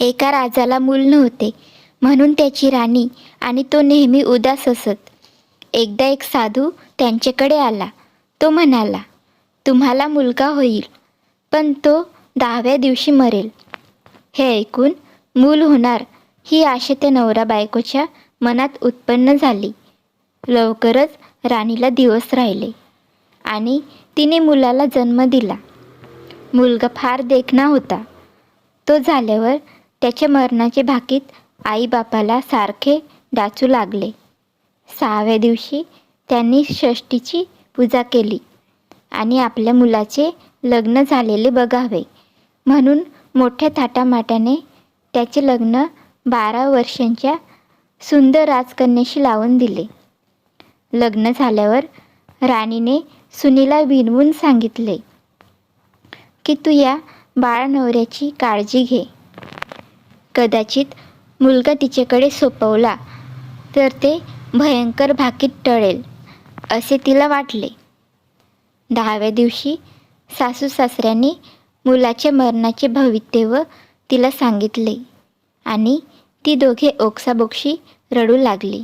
एका राजाला मूल नव्हते. म्हणून त्याची राणी आणि तो नेहमी उदास असत. एकदा एक साधू त्यांच्याकडे आला. तो म्हणाला तुम्हाला मुलगा होईल पण तो दहाव्या दिवशी मरेल. हे ऐकून मूल होणार ही आशा त्या नवरा बायकोच्या मनात उत्पन्न झाली. लवकरच राणीला दिवस राहिले आणि तिने मुलाला जन्म दिला. मुलगा फार देखणा होता. तो झाल्यावर त्याच्या मरणाचे भाकीत आईबापाला सारखे डाचू लागले. सहाव्या दिवशी त्यांनी षष्टीची पूजा केली आणि आपल्या मुलाचे लग्न झालेले बघावे. म्हणून मोठ्या थाटामाटाने त्याचे लग्न बारा वर्षांच्या सुंदर राजकन्याशी लावून दिले. लग्न झाल्यावर राणीने सुनीला विनवून सांगितले की तू या बाळ नवऱ्याची काळजी घे. कदाचित मुलगा तिच्याकडे सोपवला तर ते भयंकर भाकीत टळेल असे तिला वाटले. दहाव्या दिवशी सासू सासऱ्यांनी मुलाच्या मरणाचे भवितव्य तिला सांगितले आणि ती दोघे ओक्साबोक्षी रडू लागली.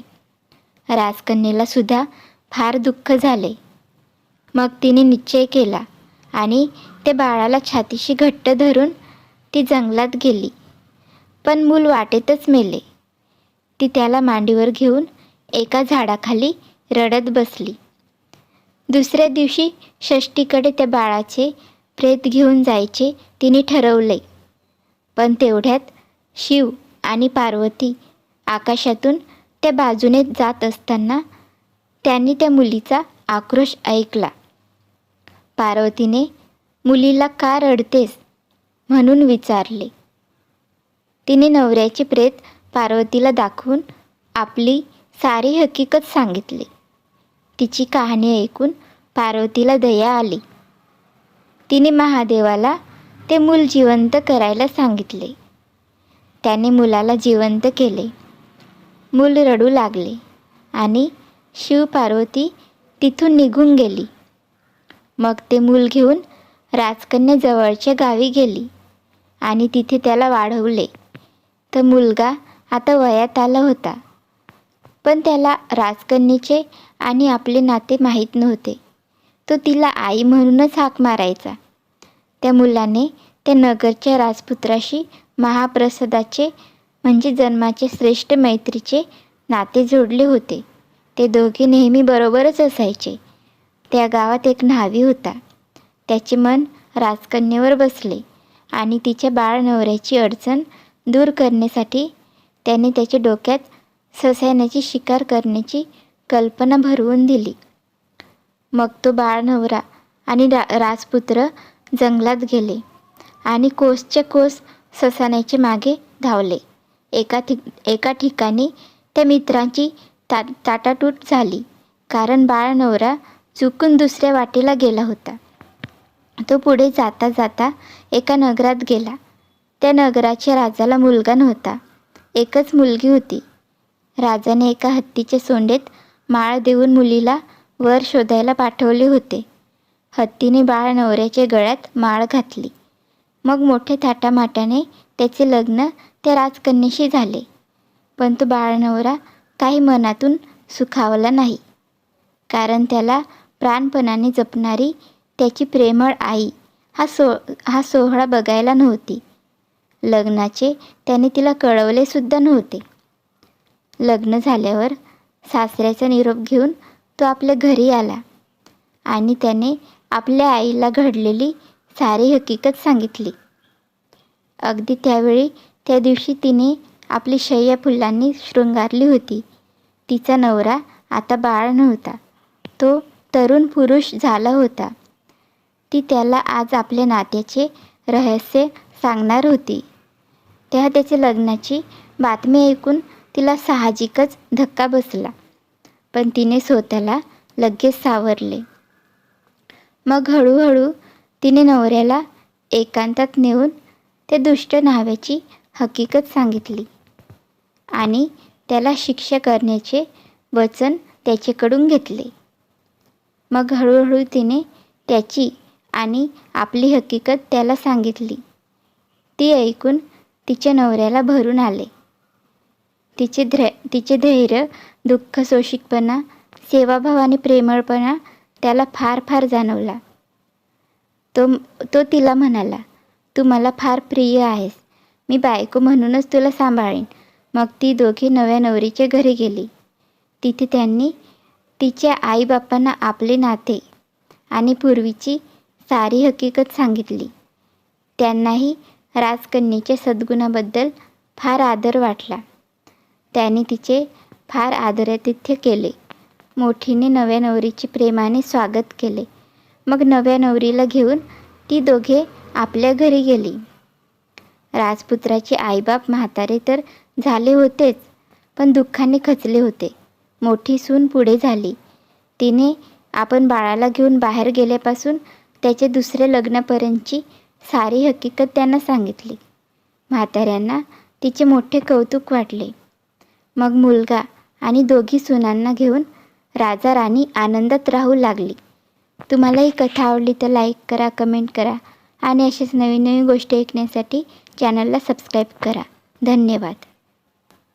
राजकन्येला सुद्धा फार दुःख झाले. मग तिने निश्चय केला आणि त्या बाळाला छातीशी घट्ट धरून ती जंगलात गेली. पण मूल वाटेतच मेले. ती त्याला मांडीवर घेऊन एका झाडाखाली रडत बसली. दुसऱ्या दिवशी षष्टीकडे त्या बाळाचे प्रेत घेऊन जायचे तिने ठरवले. पण तेवढ्यात शिव आणि पार्वती आकाशातून त्या बाजूने जात असताना त्यांनी त्या मुलीचा आक्रोश ऐकला. पार्वतीने मुलीला का रडतेस? म्हणून विचारले. तिने नवऱ्याचे प्रेत पार्वतीला दाखवून आपली सारी हकीकत सांगितली. तिची कहाणी ऐकून पार्वतीला दया आली. तिने महादेवाला ते मूल जिवंत करायला सांगितले. त्याने मुलाला जिवंत केले. मूल रडू लागले आणि शिव पार्वती तिथून निघून गेली. मग ते मूल घेऊन राजकन्या जवळच्या गावी गेली आणि तिथे त्याला वाढवले. तर मुलगा आता वयात आला होता. पण त्याला राजकन्येचे आणि आपले नाते माहीत नव्हते. तो तिला आई म्हणूनच हाक मारायचा. त्या मुलाने त्या नगरच्या राजपुत्राशी महाप्रसादाचे म्हणजे जन्माचे श्रेष्ठ मैत्रीचे नाते जोडले होते. ते दोघे नेहमी बरोबरच असायचे. त्या गावात एक न्हावी होता. त्याचे मन राजकन्येवर बसले आणि तिच्या बाळ नवऱ्याची अडचण दूर करण्यासाठी त्याने त्याच्या डोक्यात ससाण्याची शिकार करण्याची कल्पना भरवून दिली. मग तो बाळ नवरा आणि रा राजपुत्र जंगलात गेले आणि कोसच्या कोस ससाण्याचे मागे धावले. एका ठिक एका ठिकाणी त्या मित्रांची ता ताटाटूट झाली कारण बाळ नवरा चुकून दुसऱ्या वाटेला गेला होता. तो पुढे जाता जाता एका नगरात गेला. त्या नगराच्या राजाला मुलगा नव्हता. एकच मुलगी होती. राजाने एका हत्तीच्या सोंडेत माळ देऊन मुलीला वर शोधायला पाठवले होते. हत्तीने बाळ नवऱ्याच्या गळ्यात माळ घातली. मग मोठ्या थाटामाटाने त्याचे लग्न त्या राजकन्येशी झाले. पण तो बाळ नवरा काही मनातून सुखावला नाही. कारण त्याला प्राणपणाने जपणारी त्याची प्रेमळ आई हा सो हा सोहळा बघायला नव्हती. लग्नाचे त्याने तिला कळवले सुद्धा नव्हते. लग्न झाल्यावर सासऱ्याचा निरोप घेऊन तो आपल्या घरी आला आणि त्याने आपल्या आईला घडलेली सारी हकीकत सांगितली. अगदी त्यावेळी त्या दिवशी तिने आपली शय्या फुलांनी शृंगारली होती. तिचा नवरा आता बाळ नव्हता. तो तरुण पुरुष झाला होता. ती त्याला आज आपल्या नात्याचे रहस्य सांगणार होती. तेव्हा त्याच्या लग्नाची बातमी ऐकून तिला साहजिकच धक्का बसला. पण तिने स्वतःला लगेच सावरले. मग हळूहळू तिने नवऱ्याला एकांतात नेऊन त्या दुष्ट न्हाव्याची हकीकत सांगितली आणि त्याला शिक्षा करण्याचे वचन त्याच्याकडून घेतले. मग हळूहळू तिने त्याची आणि आपली हकीकत त्याला सांगितली. ती ऐकून तिच्या नवऱ्याला भरून आले. तिचे ध्र तिचे धैर्य दुःख सोशिकपणा सेवाभाव आणि प्रेमळपणा त्याला फार फार जाणवला. तो तो तिला म्हणाला तू मला फार प्रिय आहेस. मी बायको म्हणूनच तुला सांभाळीन. मग ती दोघी नव्या नवरीच्या घरी गेली. तिथे त्यांनी तिच्या आईबापांना आपले नाते आणि पूर्वीची सारी हकीकत सांगितली. त्यांनाही राजकन्येच्या सद्गुणाबद्दल फार आदर वाटला. त्याने तिचे फार आदरातिथ्य केले. मोठीने नव्या नवरीचे प्रेमाने स्वागत केले. मग नव्या नवरीला घेऊन ती दोघे आपल्या घरी गेली. राजपुत्राचे आईबाप म्हातारे तर झाले होतेच पण दुःखाने खचले होते. मोठी सून पुढे झाली. तिने आपण बाळाला घेऊन बाहेर गेल्यापासून त्याचे दुसरे लग्नापर्यंतची सारी हकीकत त्यांना सांगितली. म्हाताऱ्यांना तिचे मोठे कौतुक वाटले. मग मुलगा आणि दोघी सुनांना घेऊन राजा राणी आनंदात राहू लागली. तुम्हाला ही कथा आवडली तर लाईक करा कमेंट करा आणि असेच नवीन नवीन गोष्टी ऐकण्यासाठी चॅनलला सबस्क्राईब करा. धन्यवाद.